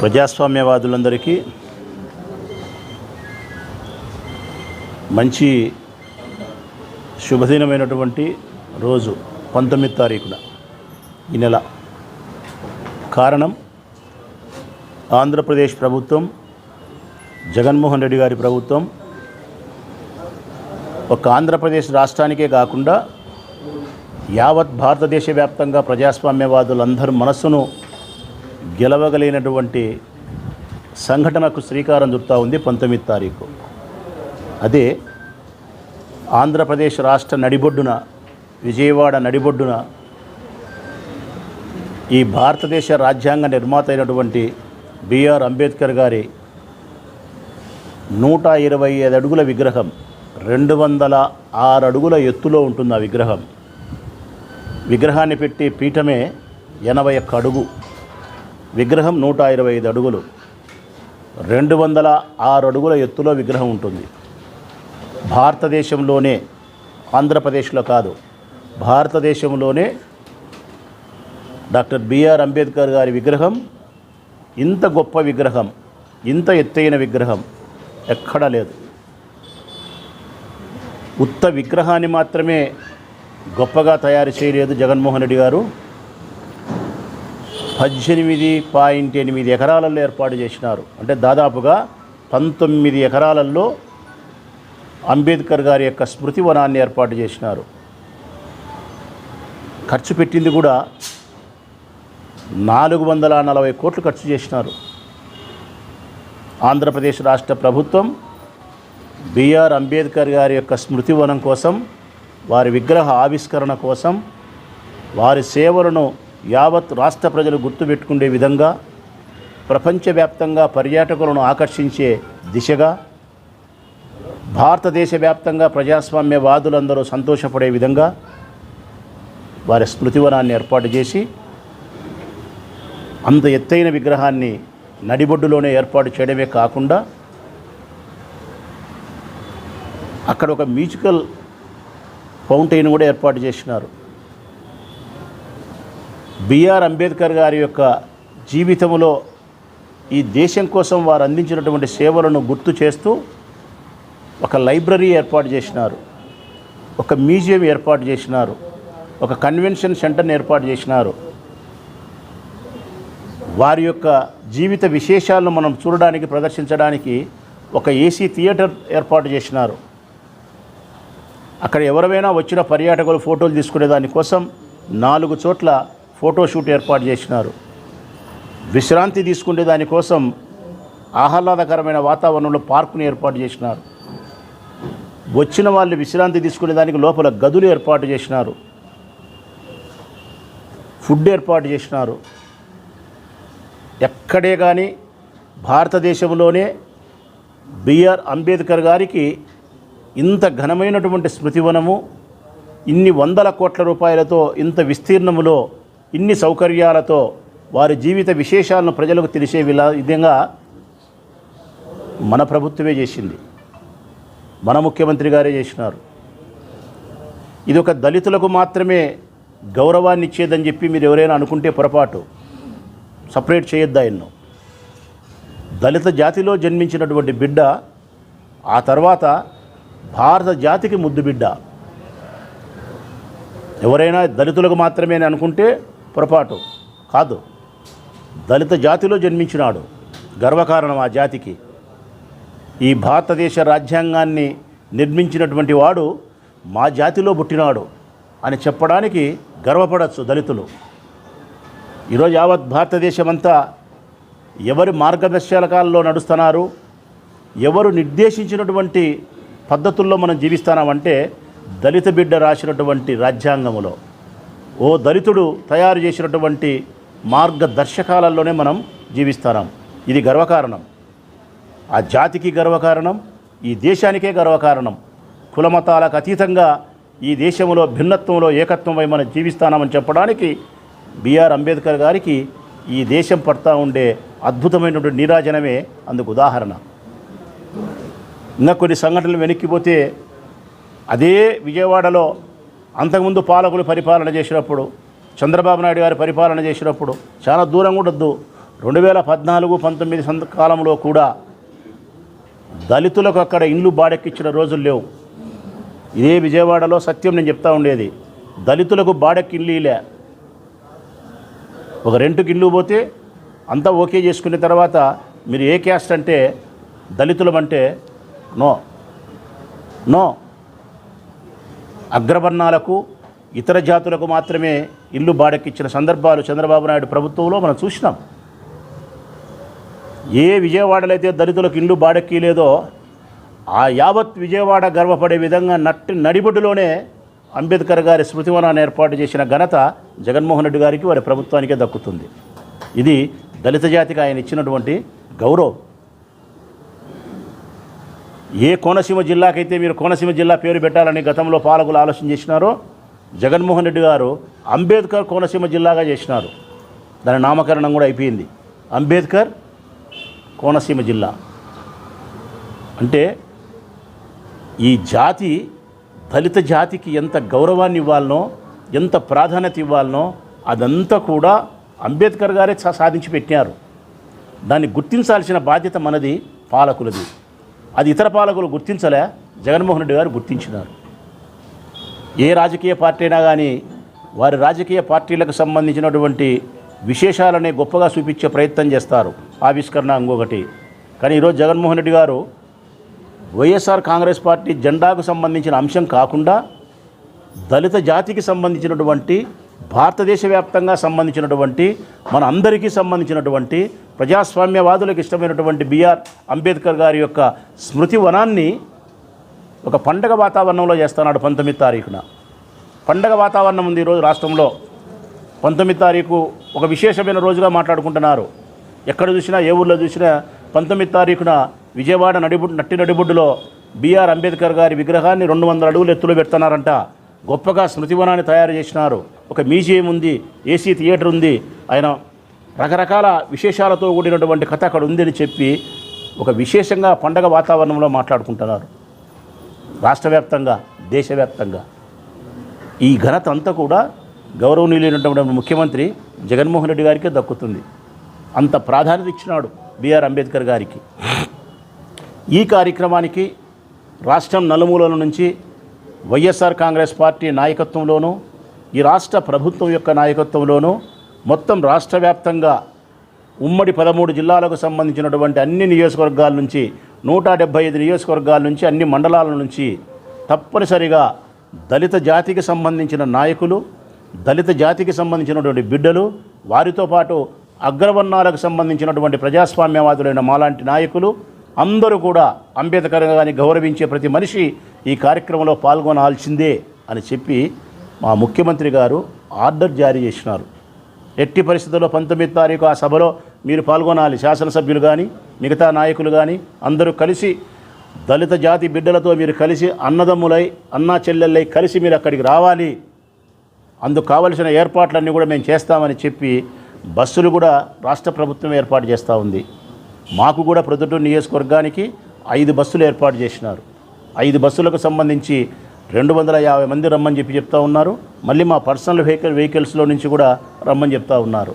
ప్రజాస్వామ్యవాదులందరికీ మంచి శుభదినమైనటువంటి రోజు పంతొమ్మిది తారీఖున ఈ నెల. కారణం ఆంధ్రప్రదేశ్ ప్రభుత్వం జగన్మోహన్ రెడ్డి గారి ప్రభుత్వం. ఒక ఆంధ్రప్రదేశ్ రాష్ట్రానికే కాకుండా యావత్ భారతదేశ వ్యాప్తంగా ప్రజాస్వామ్యవాదులందరూ మనస్సును గెలవగలిగినటువంటి సంఘటనకు శ్రీకారం చుడతా ఉంది పంతొమ్మిది తారీఖు. అదే ఆంధ్రప్రదేశ్ రాష్ట్ర నడిబొడ్డున విజయవాడ నడిబొడ్డున ఈ భారతదేశ రాజ్యాంగ నిర్మాత అయినటువంటి బిఆర్ అంబేద్కర్ గారి నూట ఇరవై ఐదు అడుగుల విగ్రహం రెండు వందల ఆరు అడుగుల ఎత్తులో ఉంటుంది ఆ విగ్రహం. విగ్రహాన్ని పెట్టి పీఠమే ఎనభై ఒక్క అడుగు విగ్రహం నూట ఇరవై ఐదు అడుగులు. రెండు వందల ఆరు అడుగుల ఎత్తులో విగ్రహం ఉంటుంది. భారతదేశంలోనే ఆంధ్రప్రదేశ్లో కాదు భారతదేశంలోనే డాక్టర్ బిఆర్ అంబేద్కర్ గారి విగ్రహం ఇంత గొప్ప విగ్రహం ఇంత ఎత్తైన విగ్రహం ఎక్కడా లేదు. ఉత్త విగ్రహాన్ని మాత్రమే గొప్పగా తయారు చేయలేదు జగన్మోహన్ రెడ్డి గారు. పద్దెనిమిది పాయింట్ ఎనిమిది ఎకరాలలో ఏర్పాటు చేసినారు. అంటే దాదాపుగా పంతొమ్మిది ఎకరాలలో అంబేద్కర్ గారి యొక్క స్మృతి వనాన్ని ఏర్పాటు చేసినారు. ఖర్చు పెట్టింది కూడా నాలుగు వందల నలభై కోట్లు ఖర్చు చేసినారు. ఆంధ్రప్రదేశ్ రాష్ట్ర ప్రభుత్వం బిఆర్ అంబేద్కర్ గారి యొక్క స్మృతి వనం కోసం వారి విగ్రహ ఆవిష్కరణ కోసం వారి సేవలను యావత్ రాష్ట్ర ప్రజలు గుర్తుపెట్టుకునే విధంగా ప్రపంచవ్యాప్తంగా పర్యాటకులను ఆకర్షించే దిశగా భారతదేశ వ్యాప్తంగా ప్రజాస్వామ్యవాదులందరూ సంతోషపడే విధంగా వారి స్మృతివనాన్ని ఏర్పాటు చేసి అంత ఎత్తైన విగ్రహాన్ని నడిబొడ్డులోనే ఏర్పాటు చేయడమే కాకుండా అక్కడ ఒక మ్యూజికల్ ఫౌంటైన్ కూడా ఏర్పాటు చేసినారు. బిఆర్ అంబేద్కర్ గారి యొక్క జీవితంలో ఈ దేశం కోసం వారు అందించినటువంటి సేవలను గుర్తు చేస్తూ ఒక లైబ్రరీ ఏర్పాటు చేసినారు. ఒక మ్యూజియం ఏర్పాటు చేసినారు. ఒక కన్వెన్షన్ సెంటర్ని ఏర్పాటు చేసినారు. వారి యొక్క జీవిత విశేషాలను మనం చూడడానికి ప్రదర్శించడానికి ఒక ఏసీ థియేటర్ ఏర్పాటు చేసినారు. అక్కడ ఎవరైనా వచ్చిన పర్యాటకులు ఫోటోలు తీసుకునే దానికోసం నాలుగు చోట్ల ఫోటోషూట్ ఏర్పాటు చేసినారు. విశ్రాంతి తీసుకునే దానికోసం ఆహ్లాదకరమైన వాతావరణంలో పార్కుని ఏర్పాటు చేసినారు. వచ్చిన వాళ్ళు విశ్రాంతి తీసుకునే దానికి లోపల గదులు ఏర్పాటు చేసినారు. ఫుడ్ ఏర్పాటు చేసినారు. ఎక్కడే కానీ భారతదేశంలోనే బిఆర్ అంబేద్కర్ గారికి ఇంత ఘనమైనటువంటి స్మృతివనము ఇన్ని వందల కోట్ల రూపాయలతో ఇంత విస్తీర్ణములో ఇన్ని సౌకర్యాలతో వారి జీవిత విశేషాలను ప్రజలకు తెలిసే విలా విధంగా మన ప్రభుత్వమే చేసింది. మన ముఖ్యమంత్రి గారే చేసినారు. ఇది ఒక దళితులకు మాత్రమే గౌరవాన్ని ఇచ్చేదని చెప్పి మీరు ఎవరైనా అనుకుంటే పొరపాటు. సపరేట్ చేయొద్దా ఎన్నో. దళిత జాతిలో జన్మించినటువంటి బిడ్డ ఆ తర్వాత భారత జాతికి ముద్దు బిడ్డ. ఎవరైనా దళితులకు మాత్రమే అనుకుంటే పొరపాటు. కాదు. దళిత జాతిలో జన్మించినాడు. గర్వకారణం ఆ జాతికి. ఈ భారతదేశ రాజ్యాంగాన్ని నిర్మించినటువంటి వాడు మా జాతిలో పుట్టినాడు అని చెప్పడానికి గర్వపడచ్చు దళితులు. ఈరోజు యావత్ భారతదేశమంతా ఎవరి మార్గదర్శకాల్లో నడుస్తున్నారు ఎవరు నిర్దేశించినటువంటి పద్ధతుల్లో మనం జీవిస్తున్నామంటే దళిత బిడ్డ రాసినటువంటి రాజ్యాంగములో. ఓ దళితుడు తయారు చేసినటువంటి మార్గదర్శకాలలోనే మనం జీవిస్తున్నాం ఇది గర్వకారణం. ఆ జాతికి గర్వకారణం ఈ దేశానికే గర్వకారణం. కులమతాలకు అతీతంగా ఈ దేశంలో భిన్నత్వంలో ఏకత్వమై మనం జీవిస్తామని చెప్పడానికి బిఆర్ అంబేద్కర్ గారికి ఈ దేశం పడతా ఉండే అద్భుతమైనటువంటి నీరాజనమే అందుకు ఉదాహరణ. ఇంకా కొన్ని సంఘటనలు వెనక్కిపోతే అదే విజయవాడలో అంతకుముందు పాలకులు పరిపాలన చేసినప్పుడు చంద్రబాబు నాయుడు గారి పరిపాలన చేసినప్పుడు చాలా దూరం ఉండొద్దు. రెండు వేల పద్నాలుగు పంతొమ్మిది సంత కాలంలో కూడా దళితులకు అక్కడ ఇండ్లు బాడెక్కించిన రోజులు లేవు. ఇదే విజయవాడలో సత్యం నేను చెప్తా ఉండేది. దళితులకు బాడెక్కి ఇల్లు ఒక రెంటుకి ఇల్లు పోతే అంతా ఓకే చేసుకున్న తర్వాత మీరు ఏ క్యాస్ట్ అంటే దళితులం అంటే నో. నో. అగ్రవర్ణాలకు ఇతర జాతులకు మాత్రమే ఇల్లు బాడెక్కిచ్చిన సందర్భాలు చంద్రబాబు నాయుడు ప్రభుత్వంలో మనం చూసినాం. ఏ విజయవాడలో అయితే దళితులకు ఇల్లు బాడెక్కిలేదో ఆ యావత్ విజయవాడ గర్వపడే విధంగా నట్టి నడిబొడ్డులోనే అంబేద్కర్ గారి స్మృతివనాన్ని ఏర్పాటు చేసిన ఘనత జగన్మోహన్ రెడ్డి గారికి వారి ప్రభుత్వానికే దక్కుతుంది. ఇది దళిత జాతికి ఆయన ఇచ్చినటువంటి గౌరవం. ఏ కోనసీమ జిల్లాకైతే మీరు కోనసీమ జిల్లా పేరు పెట్టాలని గతంలో పాలకులు ఆలోచన చేసినారో జగన్మోహన్ రెడ్డి గారు అంబేద్కర్ కోనసీమ జిల్లాగా చేసినారు. దాని నామకరణం కూడా అయిపోయింది. అంబేద్కర్ కోనసీమ జిల్లా. అంటే ఈ జాతి దళిత జాతికి ఎంత గౌరవాన్ని ఇవ్వాలనో ఎంత ప్రాధాన్యత ఇవ్వాలనో అదంతా కూడా అంబేద్కర్ గారే సాధించి పెట్టారు దాన్ని గుర్తించాల్సిన బాధ్యత మనది పాలకులది. అది ఇతర పాలకులు గుర్తించలే జగన్మోహన్ రెడ్డి గారు గుర్తించినారు. ఏ రాజకీయ పార్టీ అయినా కానీ వారి రాజకీయ పార్టీలకు సంబంధించినటువంటి విశేషాలనే గొప్పగా చూపించే ప్రయత్నం చేస్తారు. ఆవిష్కరణ ఇంకొకటి. కానీ ఈరోజు జగన్మోహన్ రెడ్డి గారు వైఎస్ఆర్ కాంగ్రెస్ పార్టీ జెండాకు సంబంధించిన అంశం కాకుండా దళిత జాతికి సంబంధించినటువంటి భారతదేశ వ్యాప్తంగా సంబంధించినటువంటి మన అందరికీ సంబంధించినటువంటి ప్రజాస్వామ్యవాదులకు ఇష్టమైనటువంటి బిఆర్ అంబేద్కర్ గారి యొక్క స్మృతి వనాన్ని ఒక పండగ వాతావరణంలో చేస్తున్నాడు పంతొమ్మిది తారీఖున. పండగ వాతావరణం ఉంది ఈరోజు రాష్ట్రంలో. పంతొమ్మిది తారీఖు ఒక విశేషమైన రోజుగా మాట్లాడుకుంటున్నారు. ఎక్కడ చూసినా ఏ ఊళ్ళో చూసినా పంతొమ్మిది తారీఖున విజయవాడ నడిబుడ్ నట్టి నడిబుడ్డులో బీఆర్ అంబేద్కర్ గారి విగ్రహాన్ని రెండు వందల అడుగులు ఎత్తులో పెడుతున్నారంట. గొప్పగా స్మృతివనాన్ని తయారు చేసినారు. ఒక మ్యూజియం ఉంది ఏసీ థియేటర్ ఉంది ఆయన రకరకాల విశేషాలతో కూడినటువంటి కథ అక్కడ ఉందని చెప్పి ఒక విశేషంగా పండగ వాతావరణంలో మాట్లాడుకుంటున్నారు. రాష్ట్ర వ్యాప్తంగా దేశవ్యాప్తంగా. ఈ ఘనత అంతా కూడా గౌరవనీయులైనటువంటి ముఖ్యమంత్రి జగన్మోహన్ రెడ్డి గారికే దక్కుతుంది. అంత ప్రాధాన్యత ఇచ్చినాడు బిఆర్ అంబేద్కర్ గారికి. ఈ కార్యక్రమానికి రాష్ట్రం నలుమూలల నుంచి వైఎస్ఆర్ కాంగ్రెస్ పార్టీ నాయకత్వంలోనూ ఈ రాష్ట్ర ప్రభుత్వం యొక్క నాయకత్వంలోనూ మొత్తం రాష్ట్ర వ్యాప్తంగా ఉమ్మడి పదమూడు జిల్లాలకు సంబంధించినటువంటి అన్ని నియోజకవర్గాల నుంచి నూట డెబ్బై ఐదు నియోజకవర్గాల నుంచి అన్ని మండలాల నుంచి తప్పనిసరిగా దళిత జాతికి సంబంధించిన నాయకులు దళిత జాతికి సంబంధించినటువంటి బిడ్డలు వారితో పాటు అగ్రవర్ణాలకు సంబంధించినటువంటి ప్రజాస్వామ్యవాదులైన మాలాంటి నాయకులు అందరూ కూడా అంబేద్కర్ గారిని గౌరవించే ప్రతి మనిషి ఈ కార్యక్రమంలో పాల్గొనాల్సిందే అని చెప్పి మా ముఖ్యమంత్రి గారు ఆర్డర్ జారీ చేసినారు. ఎట్టి పరిస్థితుల్లో పంతొమ్మిది తారీఖు ఆ సభలో మీరు పాల్గొనాలి. శాసనసభ్యులు కానీ మిగతా నాయకులు కానీ అందరూ కలిసి దళిత జాతి బిడ్డలతో మీరు కలిసి అన్నదమ్ములై అన్నా చెల్లెళ్ళై కలిసి మీరు అక్కడికి రావాలి. అందుకు కావలసిన ఏర్పాట్లన్నీ కూడా మేము చేస్తామని చెప్పి బస్సులు కూడా రాష్ట్ర ప్రభుత్వం ఏర్పాటు చేస్తూ ఉంది. మాకు కూడా ప్రొద్దుటూరు నియోజకవర్గానికి ఐదు బస్సులు ఏర్పాటు చేసినారు. ఐదు బస్సులకు సంబంధించి రెండు వందల యాభై మంది రమ్మని చెప్పి చెప్తా ఉన్నారు. మళ్ళీ మా పర్సనల్ వెహికల్ వెహికల్స్లో నుంచి కూడా రమ్మని చెప్తా ఉన్నారు.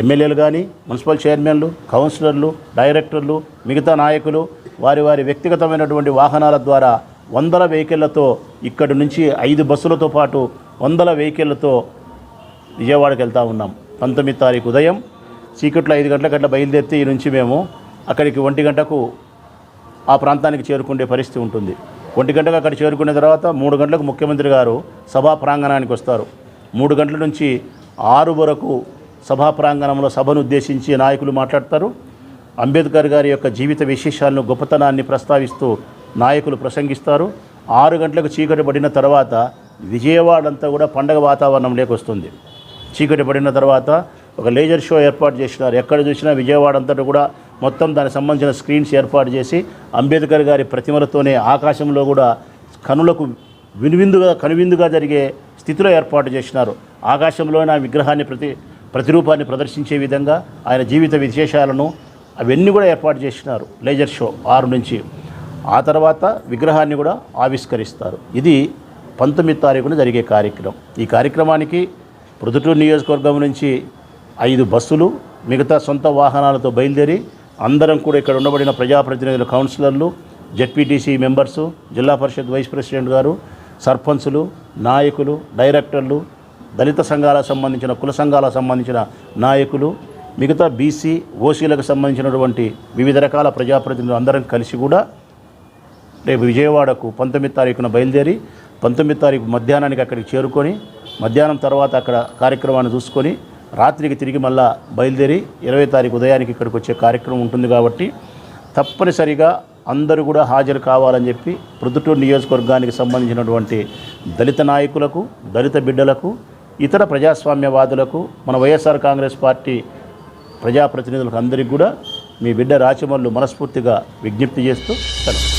ఎమ్మెల్యేలు కానీ మున్సిపల్ చైర్మన్లు కౌన్సిలర్లు డైరెక్టర్లు మిగతా నాయకులు వారి వారి వ్యక్తిగతమైనటువంటి వాహనాల ద్వారా వందల వెహికళ్ళతో ఇక్కడి నుంచి ఐదు బస్సులతో పాటు వందల వెహికళ్ళతో విజయవాడకి వెళ్తా ఉన్నాం. పంతొమ్మిది తారీఖు ఉదయం చీకట్లో ఐదు గంటల గంటల బయలుదేరితే ఈ నుంచి మేము అక్కడికి ఒంటి గంటకు ఆ ప్రాంతానికి చేరుకునే పరిస్థితి ఉంటుంది. ఒంటి గంటకు అక్కడ చేరుకున్న తర్వాత మూడు గంటలకు ముఖ్యమంత్రి గారు సభా ప్రాంగణానికి వస్తారు. మూడు గంటల నుంచి ఆరు వరకు సభా ప్రాంగణంలో సభను ఉద్దేశించి నాయకులు మాట్లాడతారు. అంబేద్కర్ గారి యొక్క జీవిత విశేషాలను గొప్పతనాన్ని ప్రస్తావిస్తూ నాయకులు ప్రసంగిస్తారు. ఆరు గంటలకు చీకటి పడిన తర్వాత విజయవాడ అంతా కూడా పండగ వాతావరణం వస్తుంది. చీకటి పడిన తర్వాత ఒక లేజర్ షో ఏర్పాటు చేసినారు. ఎక్కడ చూసినా విజయవాడ అంతటా కూడా మొత్తం దానికి సంబంధించిన స్క్రీన్స్ ఏర్పాటు చేసి అంబేద్కర్ గారి ప్రతిమలతోనే ఆకాశంలో కూడా కనులకు వినువిందుగా కనువిందుగా జరిగే స్థితిలో ఏర్పాటు చేసినారు. ఆకాశంలోనే ఆ విగ్రహాన్ని ప్రతి ప్రతిరూపాన్ని ప్రదర్శించే విధంగా ఆయన జీవిత విశేషాలను అవన్నీ కూడా ఏర్పాటు చేసినారు. లేజర్ షో ఆరు నుంచి. ఆ తర్వాత విగ్రహాన్ని కూడా ఆవిష్కరిస్తారు. ఇది పంతొమ్మిది తారీఖున జరిగే కార్యక్రమం. ఈ కార్యక్రమానికి ప్రొద్దుటూరు నియోజకవర్గం నుంచి ఐదు బస్సులు మిగతా సొంత వాహనాలతో బయలుదేరి అందరం కూడా ఇక్కడ ఉండబడిన ప్రజాప్రతినిధులు కౌన్సిలర్లు జెడ్పీటీసీ మెంబర్సు జిల్లా పరిషత్ వైస్ ప్రెసిడెంట్ గారు సర్పంచులు నాయకులు డైరెక్టర్లు దళిత సంఘాలకు సంబంధించిన కుల సంఘాలకు సంబంధించిన నాయకులు మిగతా బీసీ ఓసీలకు సంబంధించినటువంటి వివిధ రకాల ప్రజాప్రతినిధులు అందరం కలిసి కూడా రేపు విజయవాడకు పంతొమ్మిది తారీఖున బయలుదేరి పంతొమ్మిది తారీఖు మధ్యాహ్నానికి అక్కడికి చేరుకొని మధ్యాహ్నం తర్వాత అక్కడ కార్యక్రమాన్ని చూసుకొని రాత్రికి తిరిగి మళ్ళా బయలుదేరి ఇరవై తారీఖు ఉదయానికి ఇక్కడికి వచ్చే కార్యక్రమం ఉంటుంది కాబట్టి తప్పనిసరిగా అందరూ కూడా హాజరు కావాలని చెప్పి ప్రొద్దుటూరు నియోజకవర్గానికి సంబంధించినటువంటి దళిత నాయకులకు దళిత బిడ్డలకు ఇతర ప్రజాస్వామ్యవాదులకు మన వైఎస్ఆర్ కాంగ్రెస్ పార్టీ ప్రజాప్రతినిధులకు అందరికీ కూడా మీ బిడ్డ రాచమల్లు మనస్ఫూర్తిగా విజ్ఞప్తి చేస్తూ సెలవు.